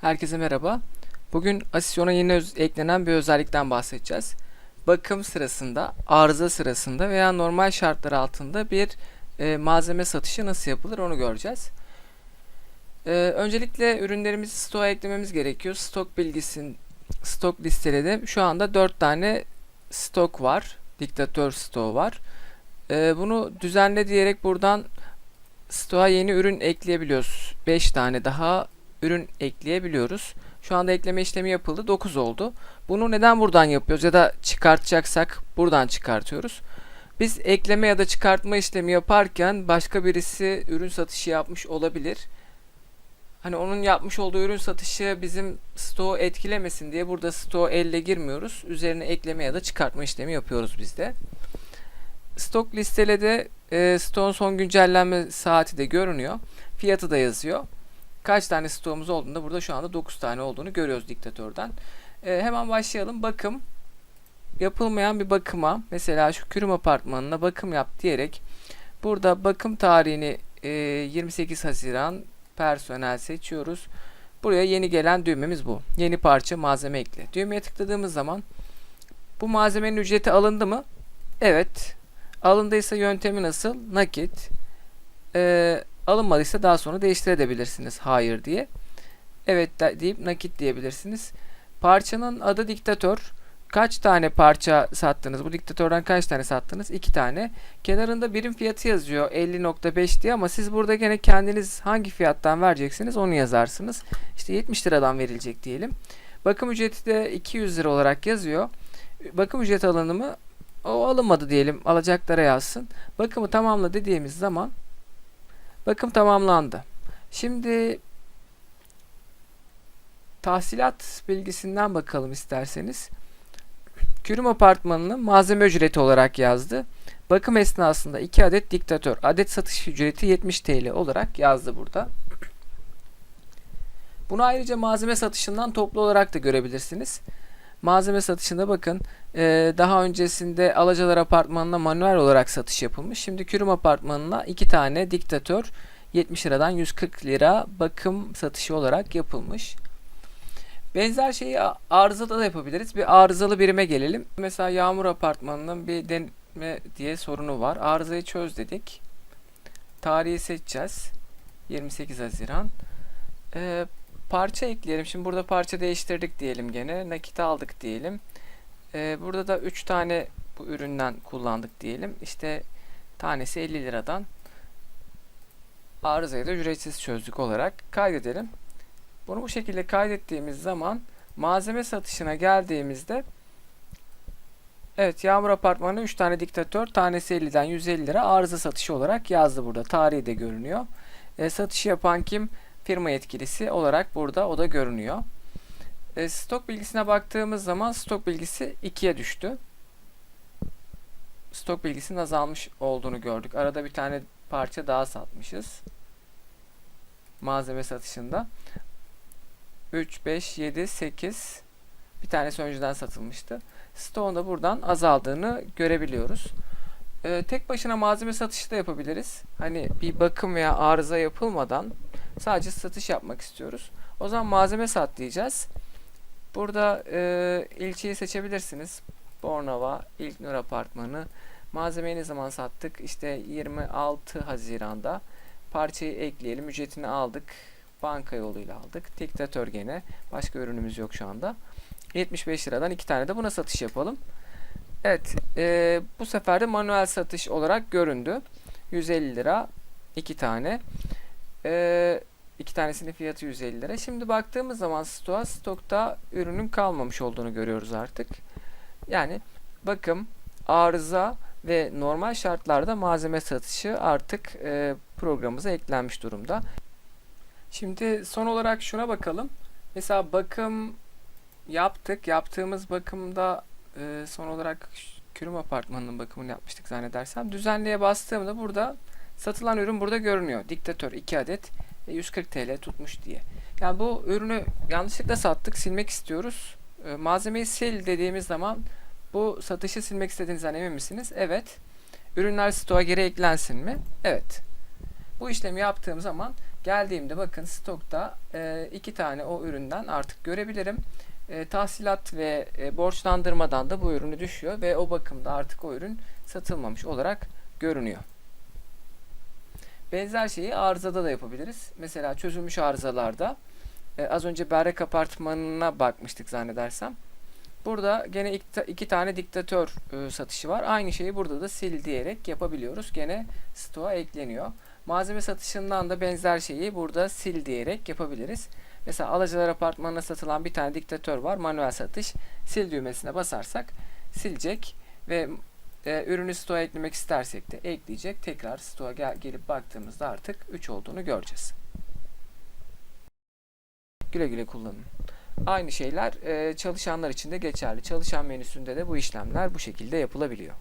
Herkese merhaba. Bugün Asisyon'a yeni eklenen bir özellikten bahsedeceğiz. Bakım sırasında, arıza sırasında veya normal şartlar altında bir e, malzeme satışı nasıl yapılır onu göreceğiz. E, öncelikle ürünlerimizi stoğa eklememiz gerekiyor. Stok bilgisin, stok listelede şu anda 4 tane stok var. Diktatör stoğu var. E, bunu düzenle diyerek buradan stoğa yeni ürün ekleyebiliyoruz. 5 tane daha ürün ekleyebiliyoruz. Şu anda ekleme işlemi yapıldı. 9 oldu. Bunu neden buradan yapıyoruz ya da çıkartacaksak buradan çıkartıyoruz. Biz ekleme ya da çıkartma işlemi yaparken başka birisi ürün satışı yapmış olabilir. Hani onun yapmış olduğu ürün satışı bizim stoğu etkilemesin diye burada stoğu elle girmiyoruz. Üzerine ekleme ya da çıkartma işlemi yapıyoruz biz de. Stok listelede e, stoğun son güncellenme saati de görünüyor. Fiyatı da yazıyor. Kaç tane stoğumuz olduğunda burada şu anda 9 tane olduğunu görüyoruz diktatörden. E, hemen başlayalım. Bakım yapılmayan bir bakıma mesela şu kürüm apartmanına bakım yap diyerek burada bakım tarihini e, 28 Haziran personel seçiyoruz. Buraya yeni gelen düğmemiz bu. Yeni parça malzeme ekle. Düğmeye tıkladığımız zaman bu malzemenin ücreti alındı mı? Evet. Alındıysa yöntemi nasıl? Nakit. Ee, alınmadıysa daha sonra değiştirebilirsiniz. Hayır diye. Evet de- deyip nakit diyebilirsiniz. Parçanın adı diktatör. Kaç tane parça sattınız? Bu diktatörden kaç tane sattınız? 2 tane. Kenarında birim fiyatı yazıyor 50.5 diye ama siz burada gene kendiniz hangi fiyattan vereceksiniz onu yazarsınız. İşte 70 liradan verilecek diyelim. Bakım ücreti de 200 lira olarak yazıyor. Bakım ücreti alındı mı? O alınmadı diyelim. Alacaklara yazsın. Bakımı tamamla dediğimiz zaman bakım tamamlandı. Şimdi tahsilat bilgisinden bakalım isterseniz. Kürüm apartmanını malzeme ücreti olarak yazdı. Bakım esnasında 2 adet diktatör. Adet satış ücreti 70 TL olarak yazdı burada. Bunu ayrıca malzeme satışından toplu olarak da görebilirsiniz. Malzeme satışında bakın ee, daha öncesinde Alacalar Apartmanı'na manuel olarak satış yapılmış. Şimdi Kürüm Apartmanı'na iki tane diktatör 70 liradan 140 lira bakım satışı olarak yapılmış. Benzer şeyi arızada da yapabiliriz. Bir arızalı birime gelelim. Mesela Yağmur Apartmanı'nın bir deneme diye sorunu var. Arızayı çöz dedik. Tarihi seçeceğiz. 28 Haziran. Ee, parça ekleyelim. Şimdi burada parça değiştirdik diyelim gene. Nakit aldık diyelim. Ee, burada da 3 tane bu üründen kullandık diyelim. İşte tanesi 50 liradan arızayı da ücretsiz çözdük olarak kaydedelim. Bunu bu şekilde kaydettiğimiz zaman malzeme satışına geldiğimizde Evet Yağmur Apartmanı 3 tane diktatör tanesi 50'den 150 lira arıza satışı olarak yazdı burada. Tarihi de görünüyor. E, satışı yapan kim? Firma yetkilisi olarak burada o da görünüyor. E, stok bilgisine baktığımız zaman stok bilgisi 2'ye düştü. Stok bilgisinin azalmış olduğunu gördük. Arada bir tane parça daha satmışız. Malzeme satışında. 3, 5, 7, 8 bir tanesi önceden satılmıştı. Stoğun da buradan azaldığını görebiliyoruz. E, tek başına malzeme satışı da yapabiliriz. Hani bir bakım veya arıza yapılmadan sadece satış yapmak istiyoruz. O zaman malzeme sat diyeceğiz. Burada e, ilçeyi seçebilirsiniz. Bornova, İlknur Apartmanı. Malzemeyi ne zaman sattık? İşte 26 Haziran'da. Parçayı ekleyelim. Ücretini aldık. Banka yoluyla aldık. Diktatör gene. Başka ürünümüz yok şu anda. 75 liradan iki tane de buna satış yapalım. Evet. e, bu sefer de manuel satış olarak göründü. 150 lira. iki tane. Eee İki tanesinin fiyatı 150 lira. Şimdi baktığımız zaman stoğa stokta ürünün kalmamış olduğunu görüyoruz artık. Yani bakım, arıza ve normal şartlarda malzeme satışı artık e, programımıza eklenmiş durumda. Şimdi son olarak şuna bakalım. Mesela bakım yaptık. Yaptığımız bakımda e, son olarak Kürüm Apartmanı'nın bakımını yapmıştık zannedersem. Düzenleye bastığımda burada satılan ürün burada görünüyor. Diktatör 2 adet e, 140 TL tutmuş diye. Yani bu ürünü yanlışlıkla sattık, silmek istiyoruz. E, malzemeyi sil dediğimiz zaman bu satışı silmek istediğinizden emin misiniz? Evet. Ürünler stoğa geri eklensin mi? Evet. Bu işlemi yaptığım zaman Geldiğimde bakın stokta e, iki tane o üründen artık görebilirim. E, tahsilat ve e, borçlandırmadan da bu ürünü düşüyor ve o bakımda artık o ürün satılmamış olarak görünüyor. Benzer şeyi arızada da yapabiliriz. Mesela çözülmüş arızalarda e, az önce berrak apartmanına bakmıştık zannedersem. Burada gene iki, iki tane diktatör e, satışı var. Aynı şeyi burada da sil diyerek yapabiliyoruz. Gene stoğa ekleniyor. Malzeme satışından da benzer şeyi burada sil diyerek yapabiliriz. Mesela Alacalar Apartmanı'na satılan bir tane diktatör var. Manuel satış. Sil düğmesine basarsak silecek ve e, ürünü stoğa eklemek istersek de ekleyecek. Tekrar stoğa gel- gelip baktığımızda artık 3 olduğunu göreceğiz. Güle güle kullanın. Aynı şeyler e, çalışanlar için de geçerli. Çalışan menüsünde de bu işlemler bu şekilde yapılabiliyor.